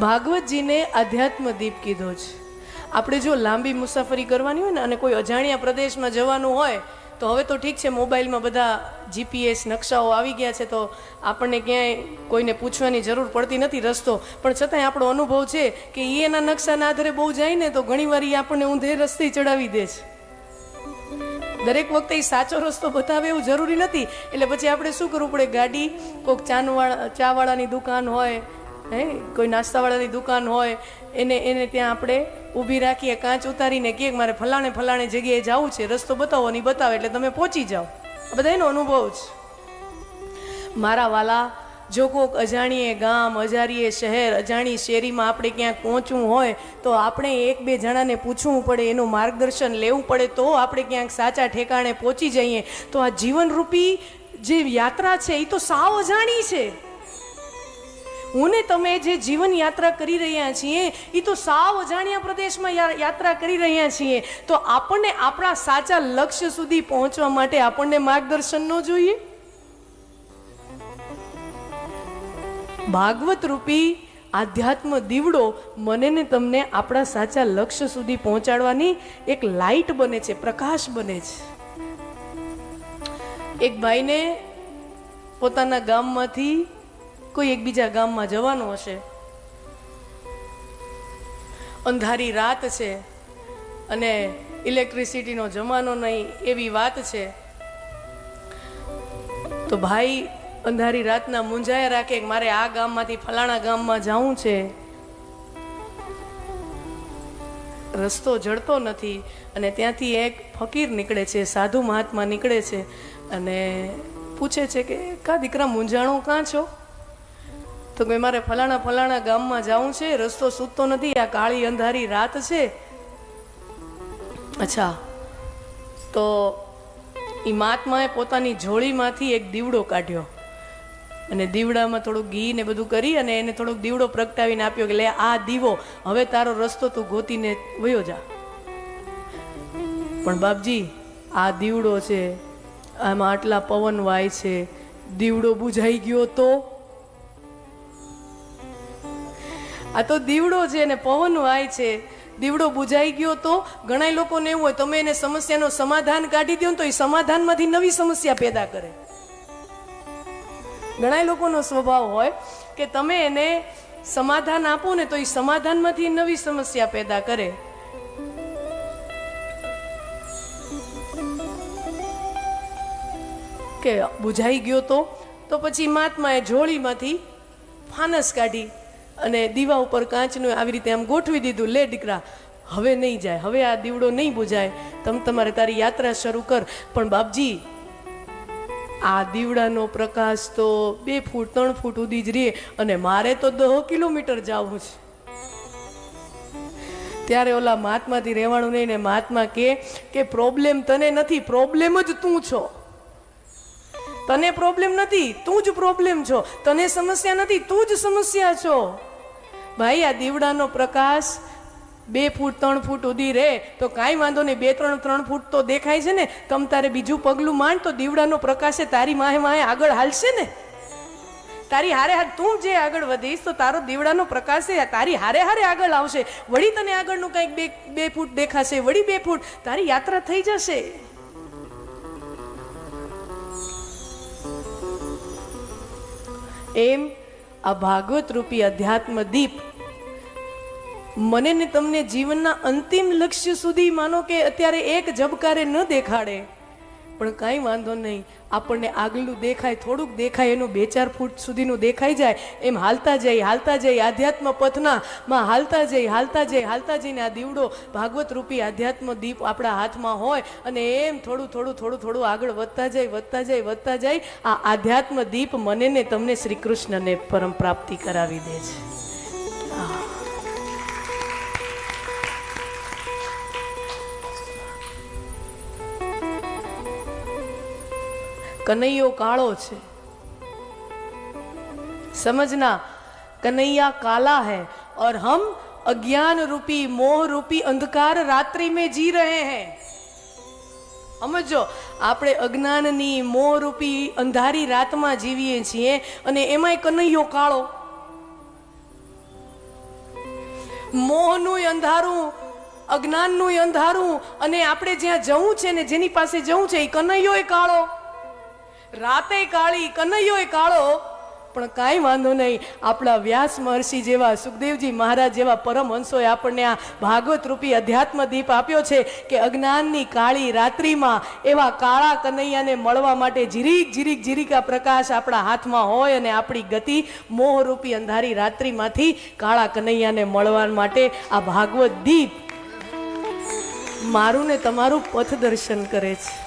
ભાગવતજીને આધ્યાત્મ દીપ કીધો છે. આપણે જો લાંબી મુસાફરી કરવાની હોય ને અને કોઈ અજાણ્યા પ્રદેશમાં જવાનું હોય, તો હવે તો ઠીક છે, મોબાઈલમાં બધા જીપીએસ નકશાઓ આવી ગયા છે, તો આપણને ક્યાંય કોઈને પૂછવાની જરૂર પડતી નથી રસ્તો. પણ છતાંય આપણો અનુભવ છે કે એ એના નકશાના આધારે બહુ જાય ને, તો ઘણીવાર એ આપણને ઊંધે રસ્તે ચડાવી દે છે. દરેક વખતે એ સાચો રસ્તો બતાવે એવું જરૂરી નથી. એટલે પછી આપણે શું કરવું પડે? ગાડી, કોઈક ચાનવાળા, ચાવાળાની દુકાન હોય હે? કોઈ નાસ્તાવાળાની દુકાન હોય, એને એને ત્યાં આપણે ઊભી રાખીએ, કાચ ઉતારીને કે મારે ફલાણે ફલાણે જગ્યાએ જવું છે, રસ્તો બતાવો નહીં બતાવે એટલે તમે પહોંચી જાઓ. આ બધા એનો અનુભવ છે. મારા વાલા, જો કોક અજાણીએ ગામ અજાણીએ શહેર, અજાણી શેરીમાં આપણે ક્યાંક પહોંચવું હોય, તો આપણે એક બે જણાને પૂછવું પડે, એનું માર્ગદર્શન લેવું પડે, તો આપણે ક્યાંક સાચા ઠેકાણે પહોંચી જઈએ. તો આ જીવનરૂપી જે યાત્રા છે એ તો સાવ અજાણી છે. હું ને તમે જે જીવન યાત્રા કરી રહ્યા છીએ એ તો સાવ અજાણ્યા પ્રદેશમાં યાત્રા કરી રહ્યા છીએ. તો આપણને આપણા સાચા લક્ષ્ય સુધી પહોંચવા માટે આપણને માર્ગદર્શન ન જોઈએ? ભાગવત રૂપી આધ્યાત્મ દીવડો મને ને તમને આપણા સાચા લક્ષ્ય સુધી પહોંચાડવાની એક લાઈટ બને છે, પ્રકાશ બને છે. એક ભાઈને પોતાના ગામમાંથી કોઈ એકબીજા ગામમાં જવાનું હશે? અંધારી રાત છે અને ઇલેક્ટ્રિસિટીનો જમાનો નહીં એવી વાત છે. તો ભાઈ, અંધારી રાતના મૂંઝાયા રાખે કે મારે આ ગામમાંથી ફલાણા ગામમાં જવું છે? રસ્તો જડતો નથી અને ત્યાંથી એક ફકીર નીકળે છે, સાધુ મહાત્મા નીકળે છે અને પૂછે છે કે, કા દીકરા, મૂંઝાણો કાં છો? તો કે મારે ફલાણા ફલાણા ગામમાં જવું છે, રસ્તો સૂતો નથી, આ કાળી અંધારી રાત છે. અચ્છા, તો એ મહાત્માએ પોતાની જોડીમાંથી એક દીવડો કાઢ્યો. અને દીવડામાં થોડું ઘી ને બધું કરી અને એને થોડોક દીવડો પ્રગટાવીને આપ્યો કે લે, આ દીવો, હવે તારો રસ્તો તું ગોતીને વયો જા. પણ બાપજી, આ દીવડો છે, આમાં આટલા પવન વાય છે, દીવડો બુઝાઈ ગયો તો આ તો દીવડો છે ને પવન વાય છે. દીવડો બુઝાઈ ગયો તો ઘણા લોકોને એવું હોય, તમે એને સમસ્યાનો સમાધાન કાઢી દો તો એ સમાધાનમાંથી નવી સમસ્યા પેદા કરે. ઘણા લોકોનો સ્વભાવ હોય કે તમે એને સમાધાન આપો ને તો એ સમાધાનમાંથી નવી સમસ્યા પેદા કરે. કે બુઝાઈ ગયો તો તો પછી મહાત્માએ જોળીમાંથી ફાનસ કાઢી અને દીવા ઉપર કાચનું આવી રીતે આમ ગોઠવી દીધું, લે દીકરા, હવે નહીં જાય, હવે આ દીવડો નહીં બુજાય. તમ તમારે તારી યાત્રા શરૂ કર. પણ બાપજી, આ દીવડાનો પ્રકાશ તો બે ફૂટ, ત્રણ ફૂટ સુધી જ રહે અને મારે તો દહ કિલોમીટર જવું છે. ત્યારે ઓલા મહાત્માથી રહેવાનું નહીં ને મહાત્મા કે કે પ્રોબ્લેમ તને નથી પ્રોબ્લેમ જ તું છો. તને પ્રોબ્લેમ નથી, તું જ પ્રોબ્લેમ છો. તને સમસ્યા નથી, તું જ સમસ્યા છો. ભાઈ, આ દીવડાનો પ્રકાશ બે ફૂટ, ત્રણ ફૂટ ઉધી રહે, તો કાંઈ વાંધો નહીં. બે, ત્રણ ત્રણ ફૂટ તો દેખાય છે ને? તમ તારે બીજું પગલું માંડ તો દીવડાનો પ્રકાશ તારી માહે માહે આગળ હાલશે ને? તારી હારે હાર તું જે આગળ વધીશ, તો તારો દીવડાનો પ્રકાશ તારી હારે હારે આગળ આવશે. વળી તને આગળનું કંઈક બે બે ફૂટ દેખાશે, વળી બે ફૂટ. તારી યાત્રા થઈ જશે. એમ આ ભાગવત રૂપી અધ્યાત્મ દીપ મને ને તમને જીવનના અંતિમ લક્ષ્ય સુધી માનો કે અત્યારે એક જબકારે ન દેખાડે. પણ કાંઈ વાંધો નહીં. આપણને આગલું દેખાય, થોડુંક દેખાય, એનું બે ચાર ફૂટ સુધીનું દેખાઈ જાય, એમ હાલતા જઈ હાલતા જઈ, આધ્યાત્મ પથના, માં હાલતા જઈ હાલતા જઈ, હાલતા જઈને આ દીવડો ભાગવત રૂપી આધ્યાત્મ દીપ આપણા હાથમાં હોય અને એમ થોડું થોડું થોડું થોડું આગળ વધતા જાય વધતા જાય વધતા જાય આ આધ્યાત્મ દીપ મને ને તમને શ્રી કૃષ્ણને પરમ પ્રાપ્તિ કરાવી દે છે. कन्हैयो कालो छे समझना कन्हैया काला है और हम अज्ञान रूपी मोह रूपी अंधकार रात्रि में जी रहे हैं સમજો આપણે અજ્ઞાનની મોહરૂપી અંધારી રાતમાં જીવીએ છીએ અને એમાંય કનૈયો કાળો મોહનું અંધારું અજ્ઞાનનું અંધારું અને આપણે જ્યાં જવું છે ને જેની પાસે જવું છે એ કનૈયોય કાળો રાતે કાળી કનૈયોય કાળો. પણ કાંઈ વાંધો નહીં, આપણા વ્યાસ મહર્ષિ જેવા સુખદેવજી મહારાજ જેવા પરમહંસોએ આપણને આ ભાગવત રૂપી અધ્યાત્મ દીપ આપ્યો છે કે અજ્ઞાનની કાળી રાત્રિમાં એવા કાળા કનૈયાને મળવા માટે જીરીક જીરીક આ પ્રકાશ આપણા હાથમાં હોય અને આપણી ગતિ મોહરૂપી અંધારી રાત્રિમાંથી કાળા કનૈયાને મળવા માટે આ ભાગવત દીપ મારું ને તમારું પથદર્શન કરે છે.